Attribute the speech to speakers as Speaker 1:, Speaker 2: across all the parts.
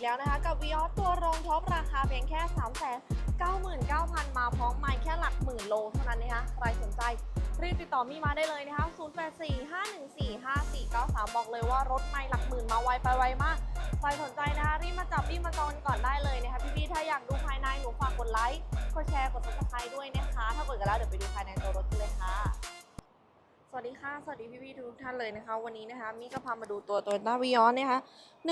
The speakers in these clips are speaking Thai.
Speaker 1: กแล้วนะคะ กับ v ีออสตัวรองท็อปราคาเพียงแค่ 3 9 9 0 0 0 มาพร้อมไมค์แค่หลักหมื่นโลเท่านั้นนะคะใครสนใจรีบติดต่อมีมาได้เลยนะคะ 0845145493 บอกเลยว่ารถไมค์หลักหมื่นมาไวไปไวมาก ใครสนใจนะคะ รีบมาจับรีบมาจองก่อนได้เลยนะคะพี่ๆถ้าอยากดูภายในหนูฝากกดไลค์ กดแชร์ กด subscribe ด้วยนะคะ ถ้ากดกันแล้วเดี๋ยวไปดูภายในตัวรถกันเลยค่ะ สวัสดีค่ะ สวัสดีพี่ๆทุกท่านเลยนะคะ วันนี้นะคะมีก็พามาดูตัว Toyota v ีออนนะคะ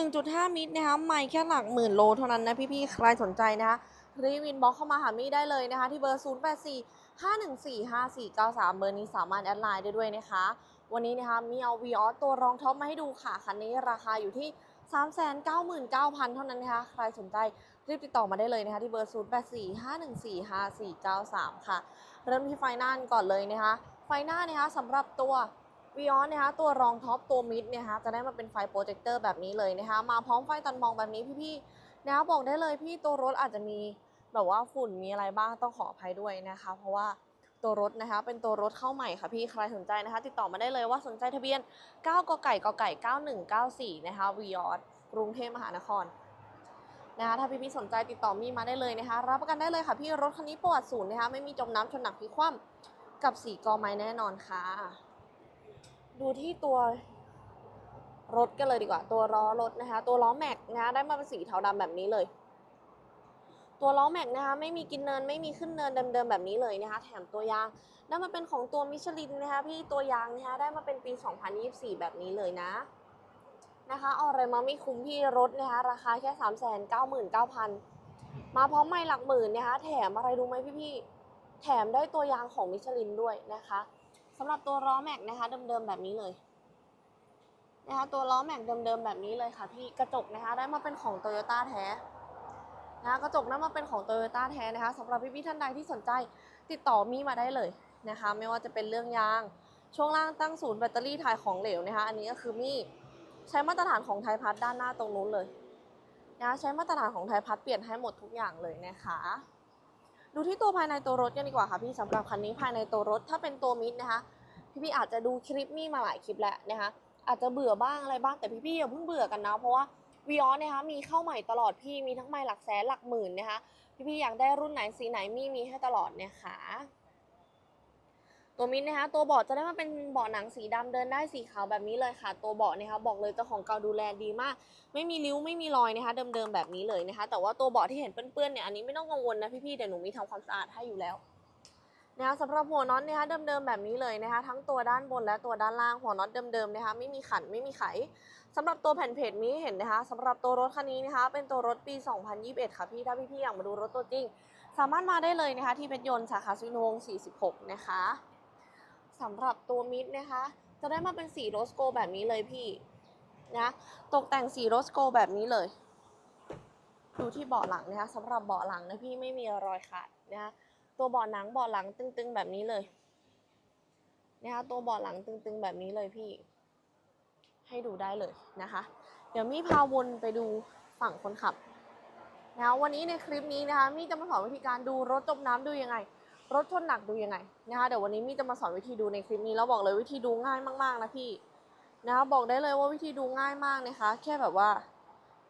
Speaker 1: 1.5 มิตรนะคะไม่แค่หลักหมื่นโลเท่านั้นนะพี่ๆใครสนใจนะคะรีวินบล็อกเข้ามาหามี่ได้เลยนะคะ ที่เบอร์ 0 8 4 5 1 4 5 4 9 3 เบอร์นี้สามารถแอดไลน์ได้ด้วยนะคะ วันนี้นะคะมีเอา v ีออตัวรองท็อปมาให้ดูค่ะ คันนี้ราคาอยู่ที่ 399,000 เท่านั้นนะคะ ใครสนใจรีบติดต่อมาได้เลยนะคะ ที่เบอร์ 0 8 4 5 1 4 5 4 9 3 ค่ะ เริ่มที่ไฟน้านก่อนเลยนะคะ ไฟหน้านะคะสำหรับตัว v ีออนนะคะตัวรองท็อปตัวมิดเนี่ยคะจะได้มาเป็นไฟโปรเจคเตอร์แบบนี้เลยนะคะมาพร้อมไฟตัดมองแบบนี้พี่ๆนะคะบอกได้เลยพี่ตัวรถอาจจะมีแบบว่าฝุ่นมีอะไรบ้างต้องขออภัยด้วยนะคะ เพราะว่าตัวรถนะคะเป็นตัวรถเข้าใหม่ค่ะพี่ใครสนใจนะคะ ติดต่อมาได้เลยว่าสนใจทะเบียน 9กไก่กไก่9194 นะคะ v ีออกรุงเทพมหานครนะคะถ้าพี่ๆสนใจติดต่อมีมาได้เลยนะคะ รับประกันได้เลยค่ะพี่รถคันนี้ประวัติศูนย์นะคะไม่มีจมน้ำชนหนักพลิกคว่ำ กับสีกอไม้แน่นอนค่ะ ดูที่ตัวรถกันเลยดีกว่า ตัวล้อรถนะคะ ตัวล้อแม็กนะคะได้มาเป็นสีเทาดำแบบนี้เลย ตัวล้อแม็กนะคะไม่มีกินเนินไม่มีขึ้นเนินเดิมๆแบบนี้เลยนะคะแถมตัวยางได้มาเป็นของตัวมิชลินนะคะพี่ตัวยางนะคะได้มาเป็นปี 2024 แบบนี้เลยนะนะคะเอาอะไรมาไม่คุ้มพี่รถนะคะราคาแค่ 3 9 9 0 0 0 มาพร้อมไม่หลักหมื่นนะคะแถมอะไรรู้ไหมพี่ๆ แถมได้ตัวยางของมิชลินด้วยนะคะสำหรับตัวล้อแม็กนะคะ เดิมๆแบบนี้เลยนะคะตัวล้อแม็กเดิมๆแบบนี้เลยค่ะพี่กระจกนะคะ ได้มาเป็นของโตโยต้าแท้นะคะกระจกนั้นมาเป็นของโตโยต้าแท้นะคะสำหรับพี่ๆท่านใดที่สนใจติดต่อมีมาได้เลยนะคะ ไม่ว่าจะเป็นเรื่องยาง ช่วงล่างตั้งศูนย์แบตเตอรี่ถ่ายของเหลวนะคะ อันนี้ก็คือมีใช้มาตรฐานของไทยพัฒด้านหน้าตรงนู้นเลยนะใช้มาตรฐานของไทยพัฒเปลี่ยนให้หมดทุกอย่างเลยนะคะ ดูที่ตัวภายในตัวรถกันดีกว่าค่ะพี่สำหรับคันนี้ภายในตัวรถถ้าเป็นตัวมิดนะคะ พี่ๆอาจจะดูคลิปนี่มาหลายคลิปแล้วนะคะอาจจะเบื่อบ้างอะไรบ้างแต่พี่ๆอย่าเพิ่งเบื่อกันนะเพราะว่าวีออสนะคะมีเข้าใหม่ตลอดพี่มีทั้งไม่หลักแสนหลักหมื่นนะคะพี่ๆอยากได้รุ่นไหนสีไหนมีมีให้ตลอดนะคะ ตัวมินนะคะตัวเบาะจะได้มาเป็นเบาะหนังสีดำเดินได้สีขาวแบบนี้เลยค่ะ ตัวเบาะนะคะบอกเลยเจ้าของเก่าดูแลดีมาก ไม่มีริ้วไม่มีรอยนะคะ เดิมๆแบบนี้เลยนะคะ แต่ว่าตัวเบาะที่เห็นเปื้อนๆเนี่ยอันนี้ไม่ต้องกังวลนะพี่ๆเดี๋ยวหนูมีทำความสะอาดให้อยู่แล้วนะคะสำหรับหัวน็อตนะคะเดิมๆแบบนี้เลยนะคะ ทั้งตัวด้านบนและตัวด้านล่างหัวน็อตเดิมๆนะคะไม่มีขันไม่มีไขสำหรับตัวแผ่นเพจมีให้เห็นนะคะสำหรับตัวรถคันนี้นะคะ เป็นตัวรถปี 2021 ค่ะพี่ถ้าพี่ๆอยากมาดูรถตัวจริง สามารถมาได้เลยนะคะที่เพชรยนต์สาขาสุวินทวงศ์46 นะคะ สำหรับตัวมิดนะคะ จะได้มาเป็นสีโรสโกแบบนี้เลยพี่นะตกแต่งสีโรสโกแบบนี้เลย ดูที่เบาะหลังนะคะสำหรับเบาะหลังนะพี่ไม่มีรอยขาดนะคะตัวเบาะหนังเบาะหลังตึงๆแบบนี้เลยนะคะตัวเบาะหลังตึงๆแบบนี้เลยพี่ ให้ดูได้เลยนะคะ เดี๋ยวมี่พาวนไปดูฝั่งคนขับนะะวันนี้ในคลิปนี้นะคะมี่จะมาสอนวิธีการดูรถจมน้ำดูยังไง รถชนหนักดูยังไงนะคะเดี๋ยววันนี้มี่จะมาสอนวิธีดูในคลิปนี้แล้วบอกเลยวิธีดูง่ายมากๆนะพี่นะคะบอกได้เลยว่าวิธีดูง่ายมากนะคะ แค่แบบว่า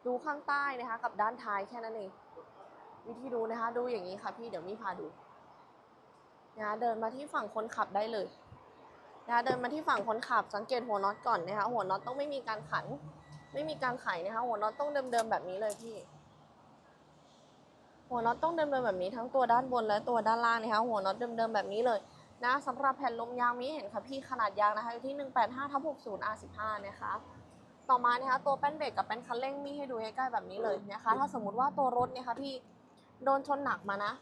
Speaker 1: ดูข้างใต้นะคะ กับด้านท้ายแค่นั้นเองวิธีดูนะคะ ดูอย่างนี้ค่ะพี่เดี๋ยวมี่พาดูนะคะเดินมาที่ฝั่งคนขับได้เลยนะคะเดินมาที่ฝั่งคนขับสังเกตหัวน็อตก่อนนะคะหัวน็อตต้องไม่มีการขัน ไม่มีการไขนะคะหัวน็อตต้องเดิมๆแบบนี้เลยพี่ หัวน็อตต้องเดิมๆแบบนี้ทั้งตัวด้านบนและตัวด้านล่างนะคะหัวน็อตเดิมๆแบบนี้เลยนะสำหรับแผ่นลมยางมีให้เห็นค่ะพี่ขนาดยางนะคะอยู่ที่ 185ทับ60 R15 นะคะต่อมานะคะตัวแป้นเบรกกับแป้นคันเร่งมีให้ดูใกล้ๆแบบนี้เลยนะคะถ้าสมมติว่าตัวรถเนี่ยค่ะพี่โดนชนหนักมานะ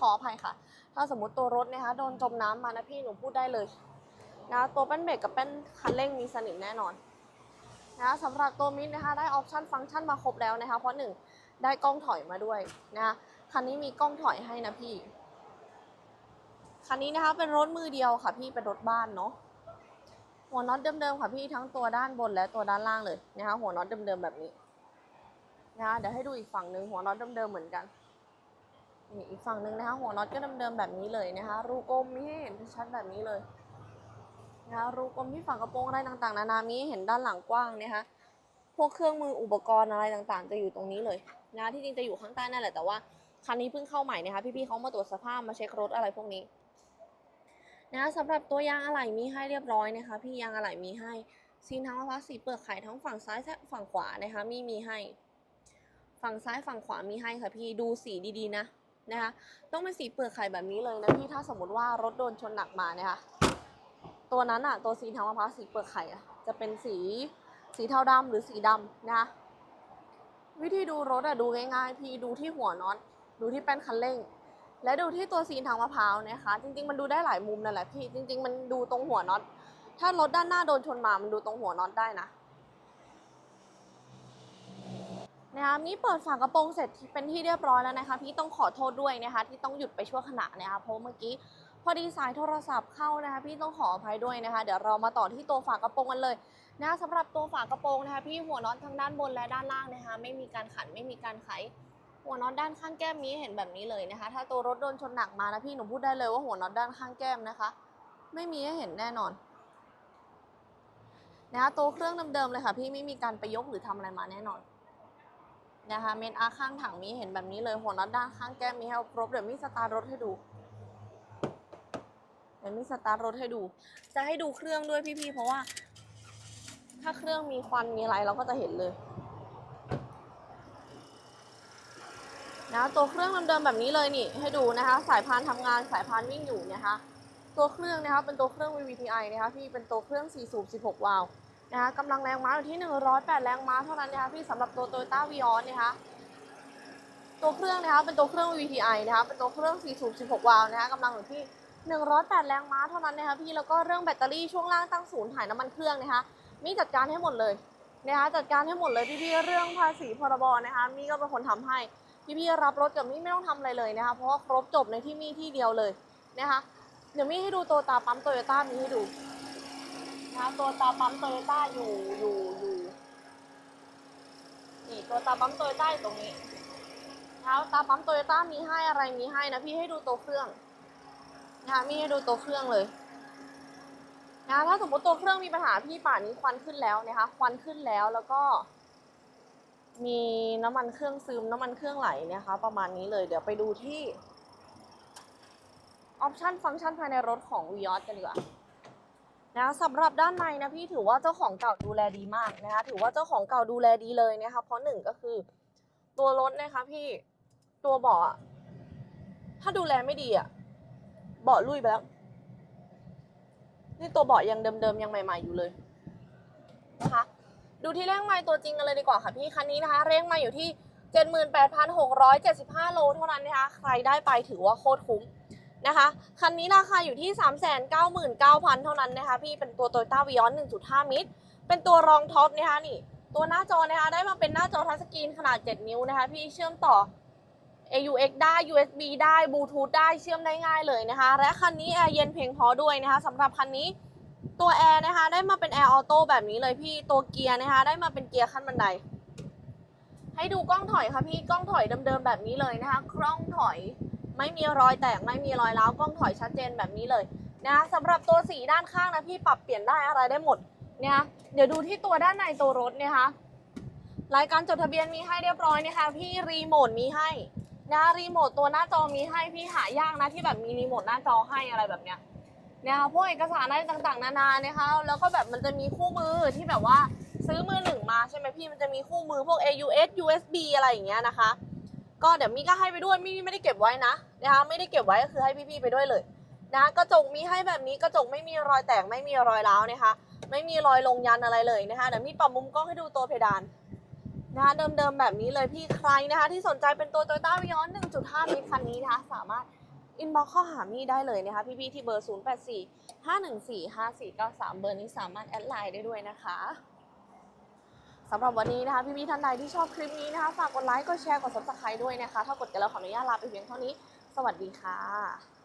Speaker 1: ขออภัยค่ะ ถ้าสมมติตัวรถนะคะโดนจมน้ำมานะพี่หนูพูดได้เลยนะตัวแป้นเบรกกับแป้นคันเร่งมีสนิมแน่นอนนะสำหรับตัวมิดนะคะได้ออปชั่นฟังก์ชันมาครบแล้วนะคะเพราะหนึ่ง ได้กล้องถอยมาด้วยนะคะคันนี้มีกล้องถอยให้นะพี่ คันนี้นะคะเป็นรถมือเดียวค่ะ พี่เป็นรถบ้านเนาะหัวน็อตเดิมๆค่ะพี่ทั้งตัวด้านบนและตัวด้านล่างเลยนะคะหัวน็อตเดิมๆแบบนี้นะคะเดี๋ยวให้ดูอีกฝั่งหนึ่งหัวน็อตเดิมๆเหมือนกันนี่อีกฝั่งหนึ่งนะคะหัวน็อตก็เดิมๆแบบนี้เลยนะคะรูกลมมีให้เห็นชัดแบบนี้เลยนะคะรูกลมที่ฝั่งกระโปรงอะไรต่างๆ นานามีเห็นด้านหลังกว้างนะคะพวกเครื่องมืออุปกรณ์อะไรต่างๆ จะอยู่ตรงนี้เลย นะที่จริงจะอยู่ข้างใต้นั่นแหละแต่ว่าคันนี้เพิ่งเข้าใหม่นะคะพี่ๆเขามาตรวจสภาพมาเช็ครถอะไรพวกนี้นะสำหรับตัวยางอะไหล่มีให้เรียบร้อยนะคะ พี่ยางอะไหล่มีให้ซีนทั้งมะพาสีเปลือกไข่ทั้งฝั่งซ้ายและฝั่งขวานะคะมีมีให้ ฝั่งซ้ายฝั่งขวามีให้ค่ะพี่ดูสีดีๆนะนะคะต้องเป็นสีเปลือกไข่แบบนี้เลยนะพี่ถ้าสมมติว่ารถโดนชนหนักมาเนี่ยค่ะตัวนั้นอะตัวซีนทั้งมะพาสีเปลือกไข่อะจะเป็นสีสีเทาดำหรือสีดำนะคะ วิธีดูรถอะดูง่ายๆพี่ดูที่หัวน็อตดูที่แป้นคันเร่ง และดูที่ตัวซีนทางมะพร้าวนะคะ จริง ๆ มันดูได้หลายมุมนั่นแหละพี่จริง ๆ มันดูตรงหัวน็อตถ้ารถด้านหน้าโดนชนมามันดูตรงหัวน็อตได้นะนะคะนี่เปิดฝากระโปรงเสร็จเป็นที่เรียบร้อยแล้วนะคะ พี่ต้องขอโทษด้วยนะคะ ที่ต้องหยุดไปชั่วขณะนะคะเพราะเมื่อกี้ พอดีสายโทรศัพท์เข้านะคะ พี่ต้องขออภัยด้วยนะคะ เดี๋ยวเรามาต่อที่ตัวฝากระโปรงกันเลยนะสำหรับตัวฝากระโปรงนะคะ พี่หัวน็อตทั้งด้านบนและด้านล่างนะคะ ไม่มีการขันไม่มีการไข หัวน็อตด้านข้างแก้มนี้เห็นแบบนี้เลยนะคะ ถ้าตัวรถโดนชนหนักมานะพี่หนูพูดได้เลยว่าหัวน็อตด้านข้างแก้มนะคะ ไม่มีให้เห็นแน่นอนนะคะตัวเครื่องเดิมๆเลยค่ะ พี่ไม่มีการไปยกหรือทำอะไรมาแน่นอนนะคะเมนอาข้างถังมีเห็นแบบนี้เลยหัวน็อตด้านข้างแก้มมีให้ครบเดี๋ยวมีสตาร์รถให้ดู ดี๋ยวมีสตาร์ทรถให้ดู จะให้ดูเครื่องด้วยพี่ๆ เพราะว่า ถ้าเครื่องมีควันมีอะไรเราก็จะเห็นเลยนะตัวเครื่องเดิมๆแบบนี้เลยนี่ให้ดูนะคะ สายพานทำงานสายพานวิ่งอยู่นะคะ ตัวเครื่องนะคะเป็นตัวเครื่อง VVTi นะคะพี่เป็นตัวเครื่อง4สูบ16 วาล์วนะคะกำลังแรงม้าอยู่ที่ 108 แรงม้าเท่านั้นนะคะพี่สำหรับตัว Toyota Vios นะคะตัวเครื่องนะคะเป็นตัวเครื่อง VVTi นะคะเป็นตัวเครื่อง4สูบ16 วาล์วนะคะกำลังอยู่ที่ 108 แรงม้าเท่านั้นนะคะพี่แล้วก็เรื่องแบตเตอรี่ช่วงล่างตั้งศูนย์ถ่ายน้ำมันเครื่องนะคะมีจัดการให้หมดเลยนะคะจัดการให้หมดเลยพี่ๆเรื่องภาษีพรบนะคะมีก็เป็นคนทำให้พี่ๆรับรถกับมี่ไม่ต้องทำอะไรเลยนะคะเพราะว่าครบจบในที่มี่ที่เดียวเลยนะคะเดี๋ยวมี่ให้ดูตัวตาปั๊มโตโยต้ามีให้ดูนะคะตัวตาปั๊มโตโยต้าอยู่อยู่อยู่นี่ตัวตาปั๊มโตโยต้าอยู่ตรงนี้นะคะตาปั๊มโตโยต้ามีให้อะไรมีให้นะพี่ให้ดูตัวเครื่อง นะคะมี่ให้ดูตัวเครื่องเลยนะถ้าสมมติตัวเครื่องมีปัญหาพี่ป่านนี้ควันขึ้นแล้วนะคะควันขึ้นแล้วแล้วก็ มีน้ำมันเครื่องซึมน้ำมันเครื่องไหลนะคะ ประมาณนี้เลย เดี๋ยวไปดูที่ออปชันฟังก์ชันภายในรถของ v ีออกันดีกว่านะสำหรับด้านในนะพี่ถือว่าเจ้าของเก่าดูแลดีมากนะคะ ถือว่าเจ้าของเก่าดูแลดีเลยนะคะ เพราะหนึ่งก็คือ ตัวรถนะคะพี่ตัวเบาะถ้าดูแลไม่ดีอะ เบาะลุยไปแล้ว นี่ตัวเบาะยังเดิมๆยังใหม่ๆอยู่เลยนะคะ ดูที่เร่งไมล์ตัวจริงกันเลยดีกว่าค่ะพี่คันนี้นะคะ เร่งไมล์อยู่ที่ 78,675 โลเท่านั้นนะคะ ใครได้ไปถือว่าโคตรคุ้มนะคะ คันนี้ราคาอยู่ที่ 399,000 เท่านั้นนะคะ พี่เป็นตัว Toyota Vios 1.5 มิตร เป็นตัวรองท็อปนะคะนี่ ตัวหน้าจอนะคะได้มาเป็นหน้าจอทัชสกรีนขนาด 7 นิ้วนะคะ พี่เชื่อมต่อ AUX ได้ USB ได้บลูทูธได้เชื่อมได้ง่ายเลยนะคะ และคันนี้แอร์เย็นเพียงพอด้วยนะคะสำหรับคันนี้ตัวแอร์นะคะ ได้มาเป็นแอร์ออโต้แบบนี้เลยพี่ตัวเกียร์นะคะ ได้มาเป็นเกียร์ขั้นบันได ให้ดูกล้องถอยค่ะพี่กล้องถอยเดิมๆแบบนี้เลยนะคะกล้องถอยไม่มีรอยแตกไม่มีรอยร้าวกล้องถอยชัดเจนแบบนี้เลยนะคะสำหรับตัวสีด้านข้างนะพี่ปรับเปลี่ยนได้อะไรได้หมดเนะคะเดี๋ยวดูที่ตัวด้านในตัวรถนะคะรายการจดทะเบียนมีให้เรียบร้อยนะคะพี่รีโมทมีให้ นะรีโมทตัวหน้าจอมีให้พี่หายากนะที่แบบมีรีโมทหน้าจอให้อะไรแบบเนี้ยนะคะพวกเอกสารอะไรต่างๆ นานานะคะแล้วก็แบบมันจะมีคู่มือที่แบบว่าซื้อมือหนึ่งมาใช่ไหมพี่มันจะมีคู่มือพวก AUX USB อะไรอย่างเงี้ยนะคะ ก็เดี๋ยวมี่ก็ให้ไปด้วยมี่ไม่ได้เก็บไว้นะนะคะไม่ได้เก็บไว้ก็คือให้พี่ๆไปด้วยเลยนะกระจกมีให้แบบนี้กระจกไม่มีรอยแตกไม่มีรอยร้าวนะคะ ไม่มีรอยลงยันอะไรเลยนะคะเดี๋ยวมี่ปรับมุมกล้องให้ดูตัวเพดาน นะคะเดิมๆแบบนี้เลยพี่ใครนะคะที่สนใจเป็นตัว Toyota Vios 1.5มิตรคันนี้นะคะสามารถอินบ็อกเข้าหามี่ได้เลยนะคะพี่ๆที่เบอร์ 084 514 5493 เบอร์นี้สามารถแอดไลน์ได้ด้วยนะคะสำหรับวันนี้นะคะพี่ๆท่านใดที่ชอบคลิปนี้นะคะฝากกดไลค์กดแชร์กด subscribe ด้วยนะคะ ถ้ากดกันแล้วขออนุญาตลาไปเพียงเท่านี้ สวัสดีค่ะ